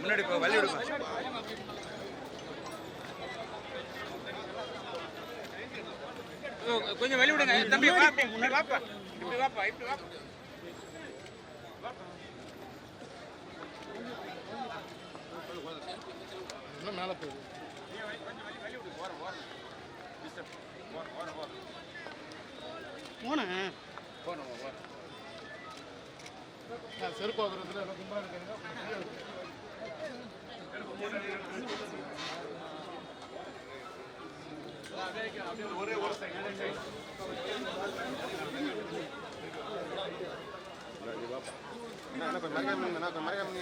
முன்னாடி போ வழி விடுங்க கொஞ்சம் வழி விடுங்க. தம்பி முன்னாடி வாப்பா. இப்படி வாப்பா இப்படி வாப்பா. இன்னும் மேலே போகுது. போனேன் நான் செருப்பு வாங்குறதுல எல்லாம் கும்பலாக இருக்காங்க என்ன கொஞ்சம் மறைக்காம என்ன கொஞ்சம் மறைக்காம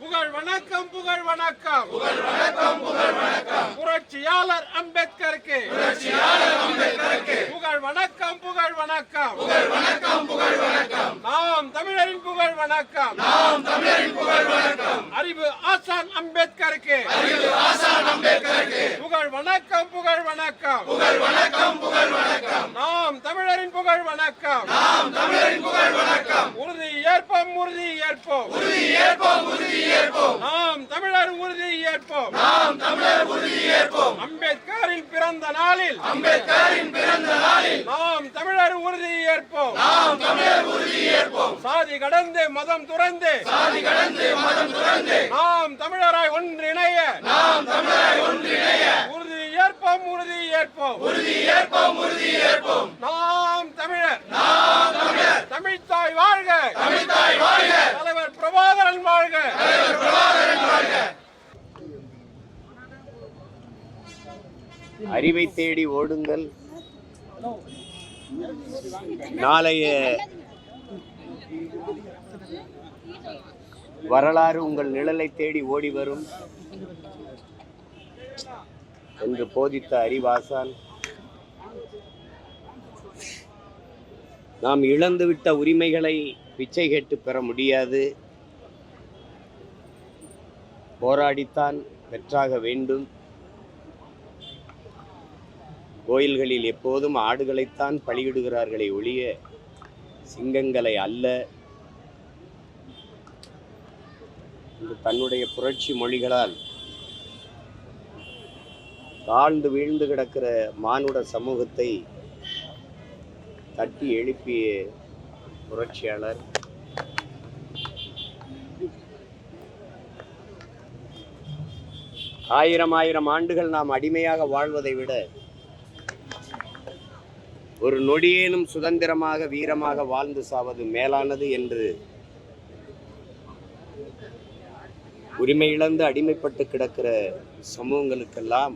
புகழ் வணக்கம் புகழ் வணக்கம். புகழ் வணக்கம் புகழ் வணக்கம் புரட்சியாளர் அம்பேத்கருக்கு. புரட்சியாளர் அம்பேத்கருக்கு புகழ் வணக்கம் புகழ் வணக்கம் புகழ் வணக்கம் புகழ் வணக்கம். வணக்கம். நாம் தமிழரின் புகழ் வணக்கம். அறிவு ஆசான் அம்பேத்கருக்கு. அறிவு ஆசான் அம்பேத்கருக்கு. புகழ் வணக்கம் புகழ் வணக்கம். புகழ் வணக்கம் புகழ் வணக்கம். நாம் தமிழரின் புகழ் வணக்கம். நாம் தமிழரின் புகழ் வணக்கம். உறுதி ஏற்போம் உறுதி ஏற்போம். நாம் தமிழர் உறுதி ஏற்போம். நாம் தமிழர் உறுதி ஏற்போம். அம்பேத்கரின் பிறந்த நாளில். அம்பேத்கரின் பிறந்த நாளில். நாம் தமிழர் உறுதி ஏற்போம். ஏற்போம் சாதி கடந்து மதம் துறந்து. சாதி கடந்து மதம் துறந்து. நாம் தமிழராய் ஒன்றிணைய. நாம் தமிழராய் ஒன்றிணைய. உறுதி ஏற்போம் உறுதி ஏற்போம். உறுதி ஏற்போம் உறுதி ஏற்போம். நாம் தமிழர். நாம் தமிழர். தமிழ்த்தாய் வாழ்க. தமிழ்த்தாய் வாழ்க. தலைவர் பிரபாகரன் வாழ்க. அறிவை தேடி ஓடுங்கள். நாளைய வரலாறு உங்கள் நிழலை தேடி ஓடி வரும் என்று போதித்த அறிவாசான் நாம் இழந்துவிட்ட உரிமைகளை பிச்சை கேட்டு பெற முடியாது. போராடித்தான் பெற்றாக வேண்டும். கோயில்களில் எப்போதும் ஆடுகளைத்தான் பலியிடுகிறார்களே ஒழிய சிங்கங்களை அல்ல. தன்னுடைய புரட்சி மொழிகளால் தாழ்ந்து வீழ்ந்து கிடக்கிற மானுட சமூகத்தை தட்டி எழுப்பிய புரட்சியாளர். ஆயிரம் ஆயிரம் ஆண்டுகள் நாம் அடிமையாக வாழ்வதை விட ஒரு நொடியேனும் சுதந்திரமாக வீரமாக வாழ்ந்து சாவது மேலானது என்று உரிமை இழந்து அடிமைப்பட்டு கிடக்கிற சமூகங்களுக்கெல்லாம்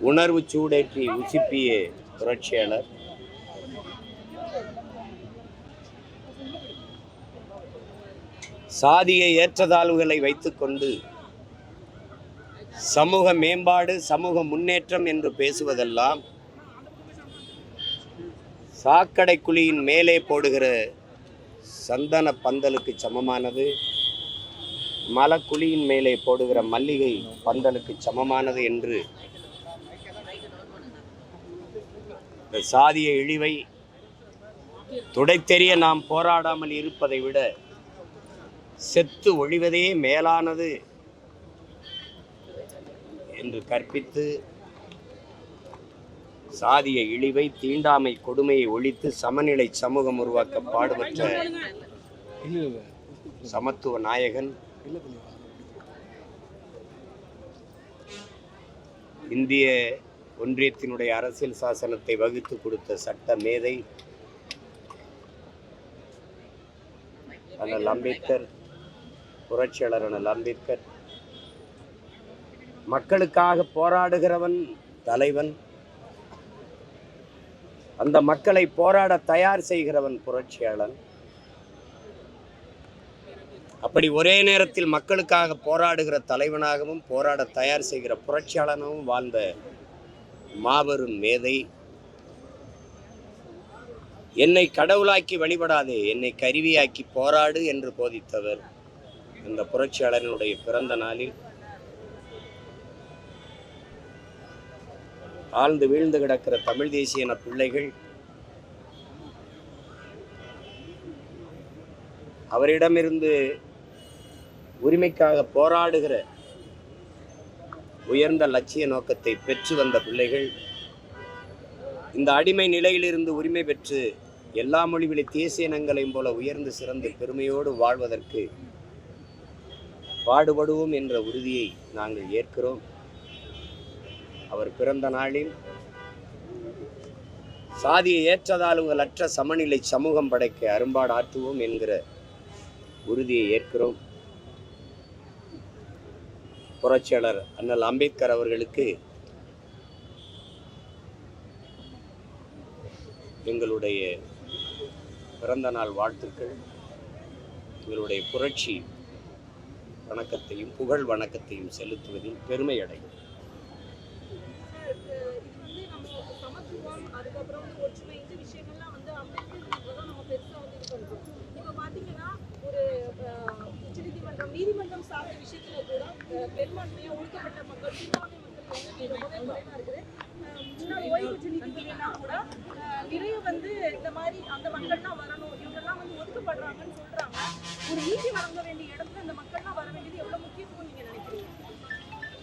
உணர்வு சூடேற்றி உசிப்பிய புரட்சியாளர். சாதிய ஏற்றதாழ்வுகளை வைத்துக்கொண்டு சமூக மேம்பாடு சமூக முன்னேற்றம் என்று பேசுவதெல்லாம் சாக்கடை குழியின் மேலே போடுகிற சந்தன பந்தலுக்கு சமமானது மலக்குழியின் மேலே போடுகிற மல்லிகை பந்தலுக்கு சமமானது என்று இந்த சாதிய இழிவை துடைத்தெறிய நாம் போராடாமல் இருப்பதை விட செத்து ஒழிவதே மேலானது என்று கற்பித்து சாதிய இழிவை தீண்டாமை கொடுமையை ஒழித்து சமநிலை சமூகம் உருவாக்க பாடுபட்ட சமத்துவ நாயகன். இந்திய ஒன்றியத்தினுடைய அரசியல் சாசனத்தை வகுத்து கொடுத்த சட்ட மேதை அண்ணல் அம்பேத்கர் புரட்சியாளர் அண்ணல் அம்பேத்கர். மக்களுக்காக போராடுகிறவன் தலைவன். அந்த மக்களை போராட தயார் செய்கிறவன் புரட்சியாளன். அப்படி ஒரே நேரத்தில் மக்களுக்காக போராடுகிற தலைவனாகவும் போராட தயார் செய்கிற புரட்சியாளனாகவும் வாழ்ந்த மாபெரும் மேதை. என்னை கடவுளாக்கி வழிபடாதே என்னை கருவியாக்கி போராடு என்று போதித்தவர் அந்த புரட்சியாளனுடைய பிறந்த நாளில். ஆழ்ந்து வீழ்ந்து கிடக்கிற தமிழ் தேசிய இன பிள்ளைகள் அவரிடமிருந்து உரிமைக்காக போராடுகிற உயர்ந்த லட்சிய நோக்கத்தை பெற்று வந்த பிள்ளைகள் இந்த அடிமை நிலையிலிருந்து உரிமை பெற்று எல்லா மொழிவிலை தேசிய இனங்களையும் போல உயர்ந்து சிறந்து பெருமையோடு வாழ்வதற்கு பாடுபடுவோம் என்ற உறுதியை நாங்கள் ஏற்கிறோம். அவர் பிறந்த நாளில் சாதிய ஏற்றதாழ்வுகளற்ற சமநிலை சமூகம் படைக்க அரும்பாடு ஆற்றுவோம் என்கிற உறுதியை ஏற்கிறோம். புரட்சியாளர் அண்ணல் அம்பேத்கர் அவர்களுக்கு எங்களுடைய பிறந்த நாள் வாழ்த்துக்கள். எங்களுடைய புரட்சி வணக்கத்தையும் புகழ் வணக்கத்தையும் செலுத்துவதில் பெருமை அடையும் இது வந்து நம்ம சமத்துவம் அதுக்கப்புறம் வந்து ஒற்றுமை இந்த விஷயங்கள்லாம் வந்து அம்பேத்கர் தான் நம்ம பெருசா வந்து இது பண்றோம் இப்போ பாத்தீங்கன்னா ஒரு அஹ், உச்சநீதிமன்றம் நீதிமன்றம் சார்ந்த விஷயத்துல கூட அஹ், பெரும்பான்மையா ஒடுக்கப்பட்ட மக்கள் சிறுபான்மை மக்கள் ரொம்பவே குறைவா இருக்குது முன்னாள் கூட நிறைய வந்து இந்த மாதிரி அந்த மக்கள்லாம் வரணும் இவங்கெல்லாம் வந்து ஒதுக்கப்படுறாங்கன்னு சொல்றாங்க ஒரு நீதி வழங்க வேண்டிய இடத்துல இந்த மக்கள்லாம் வர வேண்டியது எவ்வளவு முக்கியத்துவம் நீங்க நினைக்கிறீங்க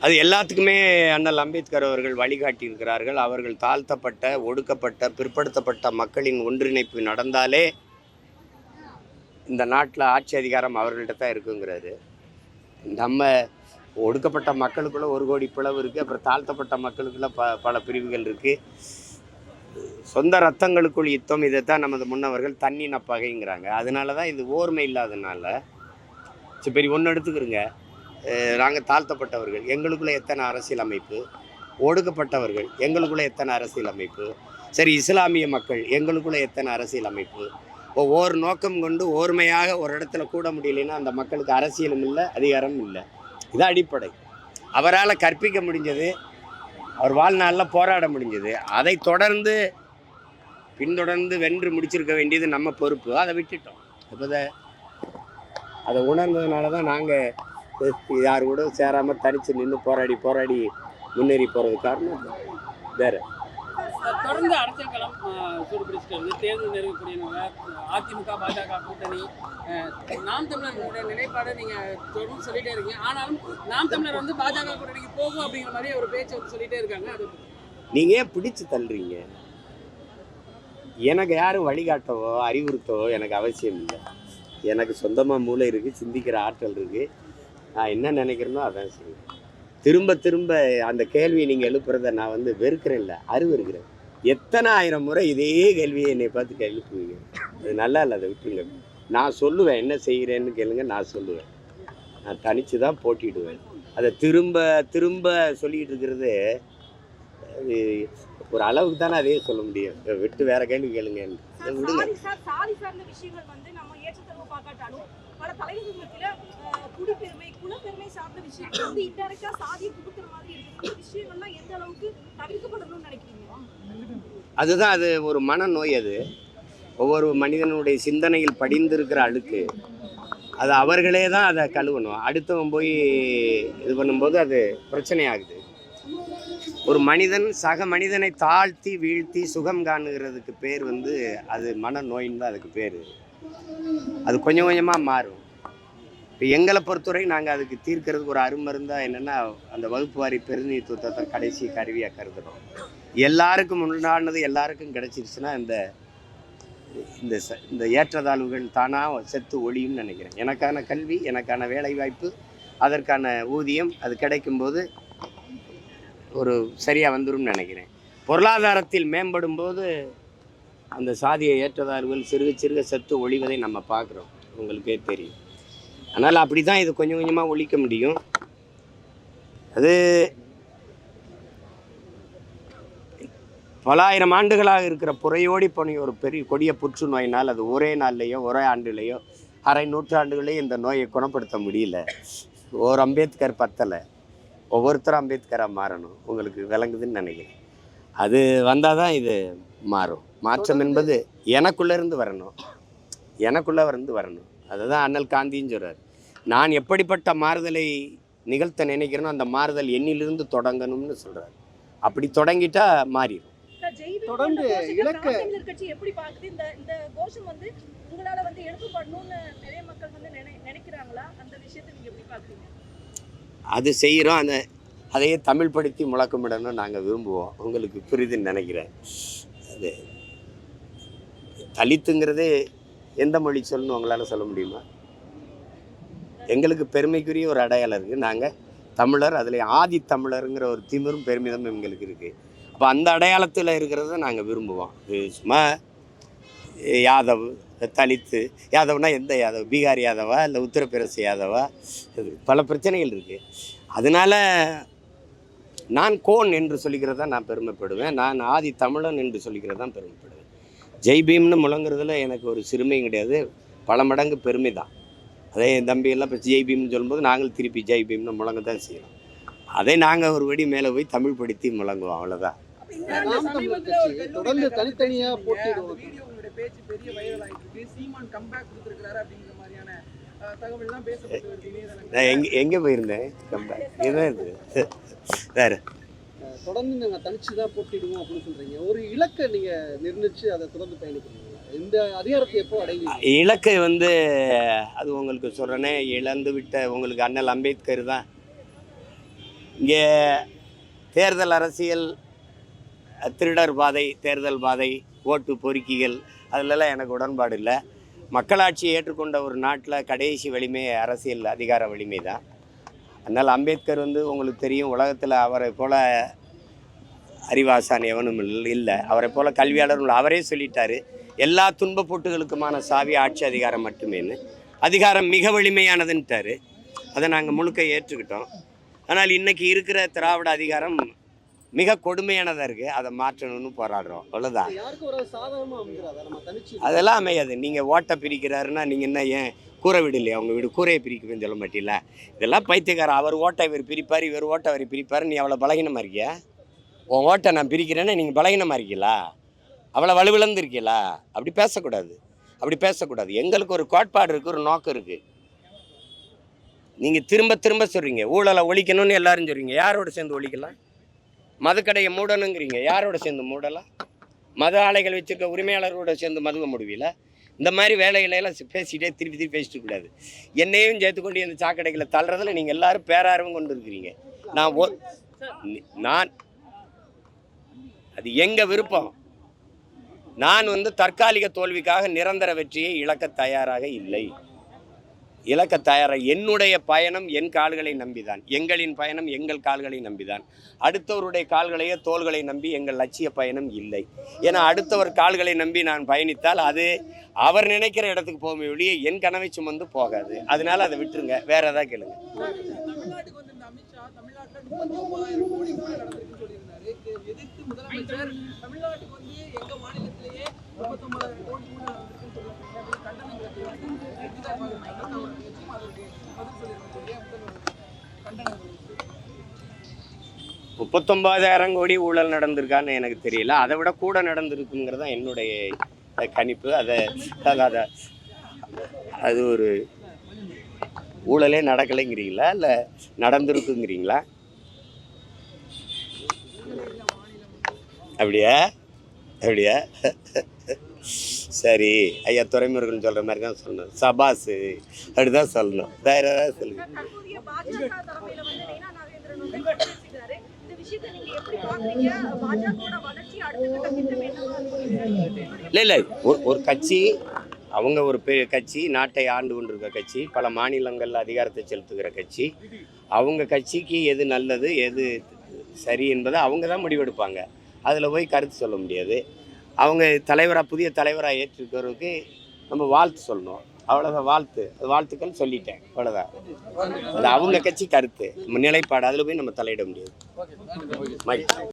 அது எல்லாத்துக்குமே அண்ணல் அம்பேத்கர் அவர்கள் வழிகாட்டி இருக்கிறார்கள் அவர்கள் தாழ்த்தப்பட்ட ஒடுக்கப்பட்ட பிற்படுத்தப்பட்ட மக்களின் ஒன்றிணைப்பு நடந்தாலே இந்த நாட்டில் ஆட்சி அதிகாரம் அவர்கள்ட்ட தான் இருக்குங்கிறாரு. நம்ம ஒடுக்கப்பட்ட மக்களுக்குள்ள ஒரு கோடி பிளவு இருக்குது அப்புறம் தாழ்த்தப்பட்ட மக்களுக்குள்ள ப பல பிரிவுகள் இருக்குது சொந்த ரத்தங்களுக்குள் யுத்தம் இதைத்தான் நமது முன்னவர்கள் தண்ணின பகைங்கிறாங்க அதனால தான் இது ஓர்மை இல்லாதனால சரி பெரிய ஒன்று எடுத்துக்கிறோங்க. நாங்கள் தாழ்த்தப்பட்டவர்கள் எங்களுக்குள்ளே எத்தனை அரசியல் அமைப்பு ஒடுக்கப்பட்டவர்கள் எங்களுக்குள்ளே எத்தனை அரசியல் அமைப்பு சரி இஸ்லாமிய மக்கள் எங்களுக்குள்ளே எத்தனை அரசியல் அமைப்பு ஒவ்வொரு நோக்கம் கொண்டு ஓர்மையாக ஒரு இடத்துல கூட முடியலைன்னா அந்த மக்களுக்கு அரசியலும் இல்லை அதிகாரமும் இல்லை. இது அடிப்படை. அவரால் கற்பிக்க முடிஞ்சது அவர் வாழ்நாளில் போராட முடிஞ்சது. அதை தொடர்ந்து பின்தொடர்ந்து வென்று முடிச்சிருக்க வேண்டியது நம்ம பொறுப்பு. அதை விட்டுட்டோம். இப்போ அதை உணர்ந்ததுனால தான் நாங்கள் யார் கூட சேராமல் தனித்து நின்று போராடி போராடி முன்னேறி போகிறது காரணம் வேறு. தொடர்ந்து அரசியல் களம் சூடுபிடிச்சிட்டு வருது. தேர்தல் நெருங்கக்கூடியவங்க அதிமுக பாஜக கூட்டணி நாம் தமிழர்களுடைய நிலைப்பாடை நீங்கள் தொடர்ந்து சொல்லிட்டே இருக்கீங்க. ஆனாலும் நாம் தமிழர் வந்து பாஜக கூட்டணிக்கு போகும் அப்படிங்கிற மாதிரி ஒரு பேச்சு வந்து சொல்லிட்டே இருக்காங்க. அது நீங்கள் ஏன் பிடிச்சு தள்ளுறீங்க? எனக்கு யாரும் வழிகாட்டவோ அறிவுறுத்தவோ எனக்கு அவசியம் இல்லை. எனக்கு சொந்தமாக மூளை இருக்குது சிந்திக்கிற ஆற்றல் இருக்குது நான் என்ன நினைக்கிறேனோ அதான் செய்வேன். திரும்ப திரும்ப அந்த கேள்வியை நீங்கள் எழுப்புறத நான் வந்து வெறுக்கிறேன் இல்லை அருவருக்கிறேன். எத்தனை ஆயிரம் முறை இதே கேள்வியை என்னை பார்த்து எழுப்புவீங்க? அது நல்லா இல்லை அதை விட்டுருங்க. நான் சொல்லுவேன் என்ன செய்கிறேன்னு கேளுங்க நான் சொல்லுவேன். நான் தனித்து தான் போட்டிடுவேன் அதை திரும்ப திரும்ப சொல்லிக்கிட்டு இருக்கிறது அது ஒரு அளவுக்கு தானே அதே சொல்ல முடியும். விட்டு வேற கேள்வி கேளுங்க. விடுங்க. சாதி ஏற்றத்தாழ்வு பார்க்காட்டாலும் பல தலைவர்கள் குடிப்பெருமை குலப்பெருமை சார்ந்த விஷயங்கள் வந்து இன்டெரக்டா சாதியை புகுத்துற மாதிரி இருக்கு இந்த விஷயங்கள்லாம் எந்த அளவுக்கு தவிர்க்கப்படணும்னு நினைக்கிறீங்களா அதுதான் அது ஒரு மனநோய் அது. ஒவ்வொரு மனிதனுடைய சிந்தனையில் படிந்திருக்கிற அழுக்கு. அது அவர்களே தான் அதை கழுவணும். அடுத்தவன் போய் இது பண்ணும்போது அது பிரச்சனையாகுது. ஒரு மனிதன் சக மனிதனை தாழ்த்தி வீழ்த்தி சுகம் காணுகிறதுக்கு பேர் வந்து அது மனநோயின்னு தான் அதுக்கு பேர். அது கொஞ்சம் கொஞ்சமாக மாறும். இப்போ எங்களை பொறுத்தவரை நாங்கள் அதுக்கு தீர்க்கறதுக்கு ஒரு அருமருந்தாக என்னென்னா அந்த வகுப்பு வாரி பிரதிநிதித்துவத்தை தான் கடைசி கருவியாக கருதுகிறோம் எல்லாருக்கும் உண்டானது எல்லாருக்கும் கிடைச்சிருச்சுன்னா இந்த இந்த ச- இந்த ஏற்றத்தாழ்வுகள் தானாக செத்து ஒழியும்னு நினைக்கிறேன். எனக்கான கல்வி எனக்கான வேலைவாய்ப்பு அதற்கான ஊதியம் அது கிடைக்கும்போது ஒரு சரியாக வந்துடும் நினைக்கிறேன். பொருளாதாரத்தில் மேம்படும் போது அந்த சாதியை ஏற்றதார்கள் சிறுக சிறுக செத்து ஒழிவதை நம்ம பார்க்குறோம். உங்களுக்கே தெரியும். அதனால் அப்படி தான் இது கொஞ்சம் கொஞ்சமாக ஒழிக்க முடியும். அது பலாயிரம் ஆண்டுகளாக இருக்கிற புறையோடி போன ஒரு பெரிய கொடிய புற்றுநோயினால் அது ஒரே நாள்லேயோ ஒரே ஆண்டுலேயோ அரை நூற்றாண்டுகளையும் இந்த நோயை குணப்படுத்த முடியல. ஒரு அம்பேத்கர் பத்தலை. ஒவ்வொருத்தரும் அம்பேத்கராக மாறணும். உங்களுக்கு விளங்குதுன்னு நினைக்கிறேன். அது வந்தால் தான் இது மாறும். மாற்றம் என்பது எனக்குள்ள இருந்து வரணும். எனக்குள்ள இருந்து வரணும். அதுதான் அண்ணல் காந்தியும் சொல்றார். நான் எப்படிப்பட்ட மாறுதலை நிகழ்த்த நினைக்கிறேனோ அந்த மாறுதல் என்னிலிருந்து தொடங்கணும்னு சொல்றார். அப்படி தொடங்கிட்டா மாறிடும் தொடர்ந்து போன்ற கோஷத்தை இலக்க- நாம் தமிழர் கட்சி எப்படி பார்க்குது? இந்த இந்த கோஷம் வந்து உங்களால வந்து எழுப்பப்படணும்னு நிறைய மக்கள் வந்து நினை- நினைக்கிறாங்களா? அந்த விஷயத்தை நீங்க எப்படி பாக்குறீங்க அது செய்கிறோம் அந்த அதையே தமிழ் படுத்தி முழக்கமிடணும்னு நாங்கள் விரும்புவோம். உங்களுக்கு புரியுதுன்னு நினைக்கிறேன். அது தலித்துங்கிறது எந்த மொழி சொல்லணும் உங்களால் சொல்ல முடியுமா? எங்களுக்கு பெருமைக்குரிய ஒரு அடையாளம் இருக்குது நாங்கள் தமிழர் அதில் ஆதி தமிழருங்கிற ஒரு திமிரும் பெருமிதம் எங்களுக்கு இருக்குது அப்போ அந்த அடையாளத்தில் இருக்கிறத நாங்கள் விரும்புவோம். சும்மா யாதவ் தலித்து யாதவ்னா எந்த யாதவ்? பீகார் யாதவா? இல்லை உத்தரப்பிரதேச யாதவா? இது பல பிரச்சனைகள் இருக்குது அதனால நான் கோன் என்று சொல்லிக்கிறதான் நான் பெருமைப்படுவேன். நான் ஆதி தமிழன் என்று சொல்லிக்கிறதான் பெருமைப்படுவேன். ஜெய் பீம்னு முழங்குறதுல எனக்கு ஒரு சிறுமையும் கிடையாது. பல மடங்கு பெருமை தான். அதே என் தம்பி எல்லாம் இப்போ ஜெய் பீம்னு சொல்லும்போது நாங்கள் திருப்பி ஜெய் பீம்னு முழங்க தான் செய்கிறோம் அதை நாங்கள் ஒரு படி மேலே போய் தமிழ் படுத்தி முழங்குவோம் அவ்வளோதான் தொடர்ந்து தனித்தனியா. நான் எங்கே எங்கே போயிருந்தேன்? கம்பேக் இதுதான் இது. வேறு. தொடர்ந்து நாங்கள் தனிச்சு தான் போட்டிடுவோம் அப்படின்னு சொல்கிறீங்க ஒரு இலக்கை நீங்கள் நிர்ணயித்து அதை தொடர்ந்து பயணிக்கிறீங்க இந்த அதிகாரத்தை எப்போ அடைவீங்க? இலக்கை வந்து அது உங்களுக்கு சொல்கிறேனே இழந்து விட்ட உங்களுக்கு அண்ணல் அம்பேத்கர் தான். இங்கே தேர்தல் அரசியல் திருடர் பாதை தேர்தல் பாதை ஓட்டு பொறுக்கிகள் அதிலெல்லாம் எனக்கு உடன்பாடு இல்லை. மக்களாட்சியை ஏற்றுக்கொண்ட ஒரு நாட்டில் கடைசி வலிமை அரசியல் அதிகார வலிமை தான். அதனால் அம்பேத்கர் வந்து உங்களுக்கு தெரியும் உலகத்தில் அவரை போல் அறிவாசான் எவனும் இல்லை. அவரை போல் கல்வியாளரும் அவரே சொல்லிட்டாரு. எல்லா துன்பப்பூட்டுகளுக்குமான சாவி ஆட்சி அதிகாரம் மட்டுமேன்னு. அதிகாரம் மிக வலிமையானதுன்ட்டாரு. அதை நாங்கள் முழுக்க ஏற்றுக்கிட்டோம். ஆனால் இன்றைக்கி இருக்கிற திராவிட அதிகாரம் மிக கொடுமையானதாக இருக்குது அதை மாற்றணும்னு போராடுறோம். அவ்வளோதான் அதெல்லாம் அமையாது. நீங்கள் ஓட்டை பிரிக்கிறாருன்னா நீங்கள் என்ன ஏன் கூரை வீடு இல்லையா? வீடு கூரையை பிரிக்குவேன்னு சொல்ல மாட்டில இதெல்லாம் பைத்தியக்காரன். அவர் ஓட்டை இவர் பிரிப்பார் இவர் ஓட்டை அவர் பிரிப்பார் நீ அவ்வளோ பலகீனமாக இருக்கியா? உன் ஓட்டை நான் பிரிக்கிறேன்னா நீங்கள் பலகீனமாக இருக்கீங்களா? அவ்வளோ வலுவிழந்து இருக்கீங்களா அப்படி பேசக்கூடாது. அப்படி பேசக்கூடாது. எங்களுக்கு ஒரு கோட்பாடு இருக்குது ஒரு நோக்கம் இருக்குது நீங்கள் திரும்ப திரும்ப சொல்கிறீங்க ஊழலை ஒழிக்கணும்னு எல்லாரும் சொல்கிறீங்க யாரோட சேர்ந்து ஒழிக்கலாம்? மதுக்கடையை மூடணுங்கிறீங்க. யாரோட சேர்ந்து மூடலாம் மது ஆலைகள் வச்சுருக்க உரிமையாளரோட சேர்ந்து மதுவை முடிவில? இந்த மாதிரி வேலைகளையெல்லாம் பேசிக்கிட்டே திருப்பி திருப்பி பேசிட்டு கூடாது. என்னையும் சேர்த்துக்கொண்டு இந்த சாக்கடைகளை தள்ளுறதுல நீங்கள் எல்லாரும் பேரார்வம் கொண்டு இருக்கிறீங்க. நான் ஒ நான் அது எங்கள் விருப்பம்? நான் வந்து தற்காலிக தோல்விக்காக நிரந்தர வெற்றியை இழக்க தயாராக இல்லை. இழக்க தயாராக என்னுடைய பயணம் என் கால்களை நம்பிதான். எங்களின் பயணம் எங்கள் கால்களை நம்பிதான். அடுத்தவருடைய கால்களையோ தோள்களை நம்பி எங்கள் லட்சிய பயணம் இல்லை. ஏன்னா அடுத்தவர் கால்களை நம்பி நான் பயணித்தால் அது அவர் நினைக்கிற இடத்துக்கு போக வெளியே என் கனவை சுமந்து போகாது. அதனால அதை விட்டுருங்க. வேற ஏதாவது கேளுங்க. முதலமைச்சர் தமிழ்நாட்டுக்கு வந்து எங்க மாநிலத்திலேயே முப்பத்தொன்பதாயிரம் கோடி முப்பத்தொன்பதாயிரம் கோடி ஊழல் நடந்திருக்கான்னு எனக்கு தெரியல. அதை விட கூட நடந்திருக்குங்கிறது தான் என்னுடைய கணிப்பு. அதை அதை அது ஒரு ஊழலே நடக்கலைங்கிறீங்களா? இல்லை நடந்திருக்குங்கிறீங்களா? அப்படியா? அப்படியா? சரி. ஐயா துறைமுருகன் சொல்கிற மாதிரி தான் சொல்லணும். சபாஸு அப்படிதான் சொல்லணும். வேற ஏதாவது சொல்லுங்க. இல்லை இல்லை. ஒரு ஒரு கட்சி அவங்க ஒரு பெரிய கட்சி நாட்டை ஆண்டு கொண்டிருக்க கட்சி பல மாநிலங்களில் அதிகாரத்தை செலுத்துகிற கட்சி. அவங்க கட்சிக்கு எது நல்லது எது சரி என்பதை அவங்க தான் முடிவெடுப்பாங்க. அதில் போய் கருத்து சொல்ல முடியாது. அவங்க தலைவராக புதிய தலைவராக ஏற்றிருக்கிறவருக்கு நம்ம வாழ்த்து சொல்லணும். அவ்வளோதான் வாழ்த்து. அது வாழ்த்துக்கள் சொல்லிட்டேன். அவ்வளோதான் அது அவங்க கட்சி கருத்து. நம்ம நிலைப்பாடு அதில் போய் நம்ம தலையிட முடியாது. மைக்